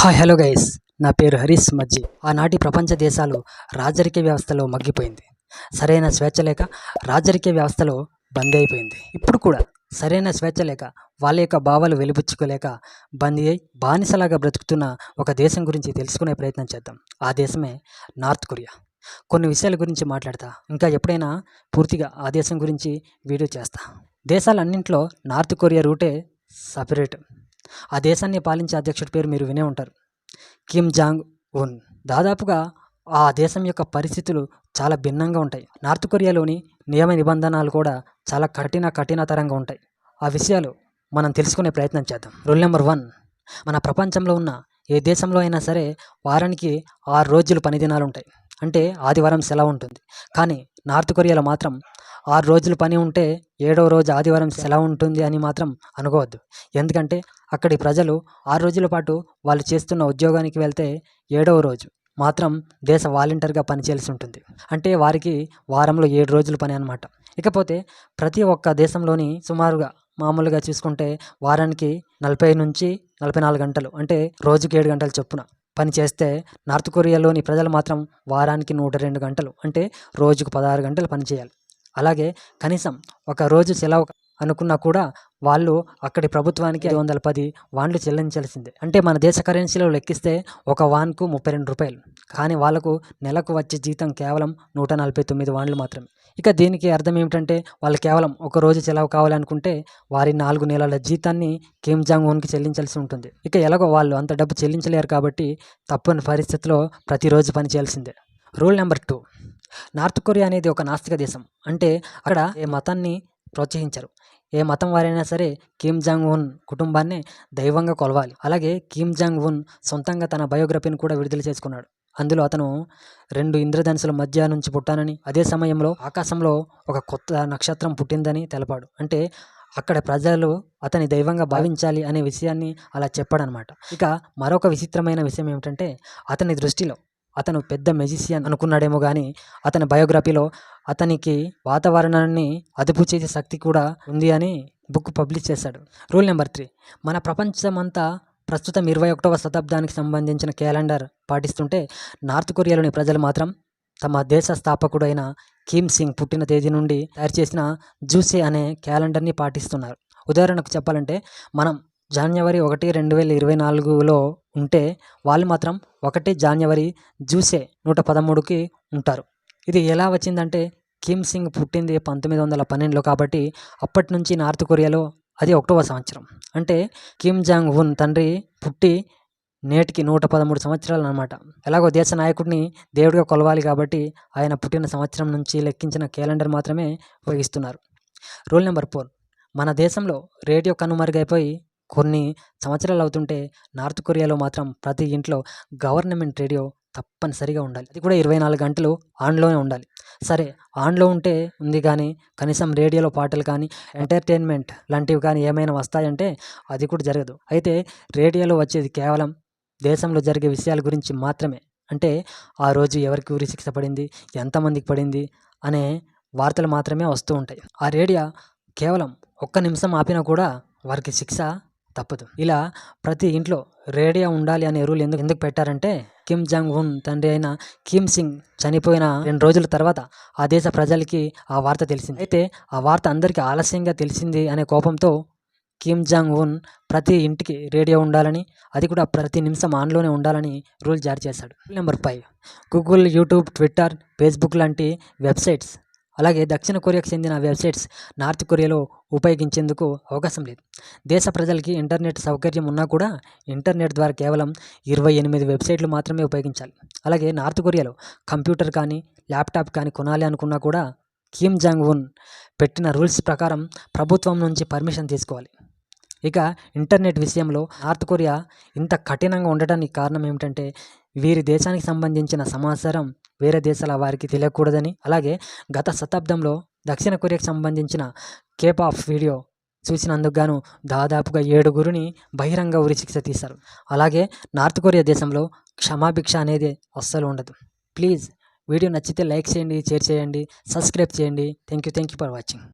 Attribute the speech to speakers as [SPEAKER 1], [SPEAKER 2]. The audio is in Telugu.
[SPEAKER 1] Hi hello guys. నా పేరు హరీష్ మజ్జి. ఆనాటి ప్రపంచ దేశాలు రాజరిక వ్యవస్థలో మగ్గిపోయింది. సరైన స్వేచ్ఛ లేక రాజరిక వ్యవస్థలో బందీ అయిపోయింది. ఇప్పుడు కూడా సరైన స్వేచ్ఛ లేక వాళ్ళ యొక్క భావాలు వెలిపుచ్చుకోలేక బందీ అయి బానిసలాగా బ్రతుకుతున్న ఒక దేశం గురించి తెలుసుకునే ప్రయత్నం చేద్దాం. ఆ దేశమే నార్త్ కొరియా. కొన్ని విషయాల గురించి మాట్లాడతా. ఇంకా ఎప్పుడైనా పూర్తిగా ఆ దేశం గురించి వీడియో చేస్తా. దేశాలన్నింటిలో నార్త్ కొరియా రూటే సపరేట్. ఆ దేశాన్ని పాలించే అధ్యక్షుడి పేరు మీరు వినే ఉంటారు. Kim Jong Un. దాదాపుగా ఆ దేశం యొక్క పరిస్థితులు చాలా భిన్నంగా ఉంటాయి. నార్త్ కొరియాలోని నియమ నిబంధనలు కూడా చాలా కఠిన కఠినతరంగా ఉంటాయి. ఆ విషయాలు మనం తెలుసుకునే ప్రయత్నం చేద్దాం. Rule number one. మన ప్రపంచంలో ఉన్న ఏ దేశంలో అయినా సరే వారానికి ఆరు రోజులు పని దినాలు ఉంటాయి. అంటే ఆదివారం సెలవు ఉంటుంది. కానీ నార్త్ కొరియాలో మాత్రం ఆరు రోజులు పని ఉంటే ఏడవ రోజు ఆదివారం సెలవు ఉంటుంది అని మాత్రం అనుకోవద్దు. ఎందుకంటే అక్కడి ప్రజలు ఆరు రోజుల పాటు వాళ్ళు చేస్తున్న ఉద్యోగానికి వెళ్తే ఏడవ రోజు మాత్రం దేశ వాలంటీర్గా పనిచేయాల్సి ఉంటుంది. అంటే వారికి వారంలో ఏడు రోజులు పని అనమాట ఇకపోతే ప్రతి ఒక్క దేశంలోని సుమారుగా మామూలుగా చూసుకుంటే వారానికి నలభై నుంచి నలభై నాలుగు గంటలు అంటే రోజుకి ఏడు గంటలు చొప్పున పని చేస్తే నార్త్ కొరియాలోని ప్రజలు మాత్రం వారానికి నూట రెండు గంటలు అంటే రోజుకు పదహారు గంటలు పని చేయాలి. అలాగే కనీసం ఒక రోజు సెలవు అనుకున్నా కూడా వాళ్ళు అక్కడి ప్రభుత్వానికి ఐదు వందల పది వాన్లు చెల్లించాల్సిందే. అంటే మన దేశ కరెన్సీలో లెక్కిస్తే ఒక వాన్కు ముప్పై రెండు రూపాయలు. కానీ వాళ్ళకు నెలకు వచ్చే జీతం కేవలం నూట నలభై తొమ్మిది వాన్లు మాత్రమే. ఇక దీనికి అర్థం ఏమిటంటే వాళ్ళు కేవలం ఒక రోజు సెలవు కావాలనుకుంటే వారి నాలుగు నెలల జీతాన్ని కిమ్ జాంగ్ ఉన్కి చెల్లించాల్సి ఉంటుంది. ఇక ఎలాగో వాళ్ళు అంత డబ్బు చెల్లించలేరు కాబట్టి తప్పని పరిస్థితిలో ప్రతిరోజు పని చేయాల్సిందే. Rule number two. North Korea అనేది ఒక నాస్తిక దేశం. అంటే అక్కడ ఏ మతాన్ని ప్రోత్సహించరు. ఏ మతం వారైనా సరే కిమ్ జాంగ్ ఉన్ కుటుంబాన్ని దైవంగా కొలవాలి. అలాగే కిమ్ జాంగ్ ఉన్ సొంతంగా తన బయోగ్రఫీని కూడా విడుదల చేసుకున్నాడు. అందులో అతను రెండు ఇంద్రధనుసుల మధ్య నుంచి పుట్టానని అదే సమయంలో ఆకాశంలో ఒక కొత్త నక్షత్రం పుట్టిందని తెలపాడు. అంటే అక్కడ ప్రజలు అతని దైవంగా భావించాలి అనే విషయాన్ని అలా చెప్పాడనమాట. ఇక మరొక విచిత్రమైన విషయం ఏమిటంటే అతని దృష్టిలో అతను పెద్ద మెజిషియన్ అనుకున్నాడేమో కానీ అతని బయోగ్రఫీలో అతనికి వాతావరణాన్ని అదుపు చేసే శక్తి కూడా ఉంది అని బుక్ పబ్లిష్ చేశాడు. Rule number three. మన ప్రపంచమంతా ప్రస్తుతం ఇరవై ఒకటవ శతాబ్దానికి సంబంధించిన క్యాలెండర్ పాటిస్తుంటే నార్త్ కొరియాలోని ప్రజలు మాత్రం తమ దేశ స్థాపకుడైన కిమ్ సింగ్ పుట్టిన తేదీ నుండి తయారు చేసిన జూసే అనే క్యాలెండర్ని పాటిస్తున్నారు. ఉదాహరణకు చెప్పాలంటే మనం జనవరి ఒకటి రెండు వేల ఇరవై నాలుగులో ఉంటే వాళ్ళు మాత్రం ఒకటి జాన్యవరి జూసే నూట పదమూడుకి ఉంటారు. ఇది ఎలా వచ్చిందంటే కిమ్ సింగ్ పుట్టింది పంతొమ్మిది వందల పన్నెండులో కాబట్టి అప్పటి నుంచి నార్త్ కొరియాలో అది ఒకటవ సంవత్సరం. అంటే కిమ్ జాంగ్ ఉన్ తండ్రి పుట్టి నేటికి నూట పదమూడు సంవత్సరాలు అనమాట ఎలాగో దేశ నాయకుడిని దేవుడిగా కొలవాలి కాబట్టి ఆయన పుట్టిన సంవత్సరం నుంచి లెక్కించిన క్యాలెండర్ మాత్రమే ఉపయోగిస్తున్నారు. Rule number four. మన దేశంలో రేడియో కనుమరుగైపోయి కొన్ని సంవత్సరాలు అవుతుంటే నార్త్ కొరియాలో మాత్రం ప్రతి ఇంట్లో గవర్నమెంట్ రేడియో తప్పనిసరిగా ఉండాలి. అది కూడా ఇరవై నాలుగు గంటలు ఆన్లోనే ఉండాలి. సరే ఆన్లో ఉంటే ఉంది కానీ కనీసం రేడియోలో పాటలు కానీ ఎంటర్టైన్మెంట్ లాంటివి కానీ ఏమైనా వస్తాయంటే అది కూడా జరగదు. అయితే రేడియోలో వచ్చేది కేవలం దేశంలో జరిగే విషయాల గురించి మాత్రమే. అంటే ఆ రోజు ఎవరికి ఊరి శిక్ష పడింది ఎంతమందికి పడింది అనే వార్తలు మాత్రమే వస్తూ ఉంటాయి. ఆ రేడియో కేవలం ఒక్క నిమిషం ఆపినా కూడా వారికి శిక్ష తప్పదు. ఇలా ప్రతి ఇంట్లో రేడియో ఉండాలి అనే రూల్ ఎందుకు ఎందుకు పెట్టారంటే కిమ్ జాంగ్ ఉన్ తండ్రి అయిన కిమ్ సింగ్ చనిపోయిన రెండు రోజుల తర్వాత ఆ దేశ ప్రజలకి ఆ వార్త తెలిసింది. అయితే ఆ వార్త అందరికీ ఆలస్యంగా తెలిసింది అనే కోపంతో కిమ్ జాంగ్ ఉన్ ప్రతి ఇంటికి రేడియో ఉండాలని అది కూడా ప్రతి నిమిషం ఆన్లోనే ఉండాలని రూల్ జారీ చేశాడు. Number five. Google YouTube Twitter Facebook లాంటి వెబ్సైట్స్ అలాగే దక్షిణ కొరియాకు చెందిన వెబ్సైట్స్ నార్త్ కొరియాలో ఉపయోగించేందుకు అవకాశం లేదు. దేశ ప్రజలకి ఇంటర్నెట్ సౌకర్యం ఉన్నా కూడా ఇంటర్నెట్ ద్వారా కేవలం ఇరవై ఎనిమిది వెబ్సైట్లు మాత్రమే ఉపయోగించాలి. అలాగే నార్త్ కొరియాలో కంప్యూటర్ కానీ ల్యాప్టాప్ కానీ కొనాలి అనుకున్నా కూడా కిమ్ జాంగ్ ఉన్ పెట్టిన రూల్స్ ప్రకారం ప్రభుత్వం నుంచి పర్మిషన్ తీసుకోవాలి. ఇక ఇంటర్నెట్ విషయంలో నార్త్ కొరియా ఇంత కఠినంగా ఉండటానికి కారణం ఏమిటంటే వీరి దేశానికి సంబంధించిన సమాచారం వేరే దేశాల వారికి తెలియకూడదని. అలాగే గత శతాబ్దంలో దక్షిణ కొరియాకు సంబంధించిన కేప్ ఆఫ్ వీడియో చూసినందుకు గాను దాదాపుగా ఏడుగురిని బహిరంగ ఉరిశిక్ష తీశారు. అలాగే నార్త్ కొరియా దేశంలో క్షమాభిక్ష అనేది అస్సలు ఉండదు. ప్లీజ్ వీడియో నచ్చితే లైక్ చేయండి షేర్ చేయండి సబ్స్క్రైబ్ చేయండి. Thank you thank you for watching.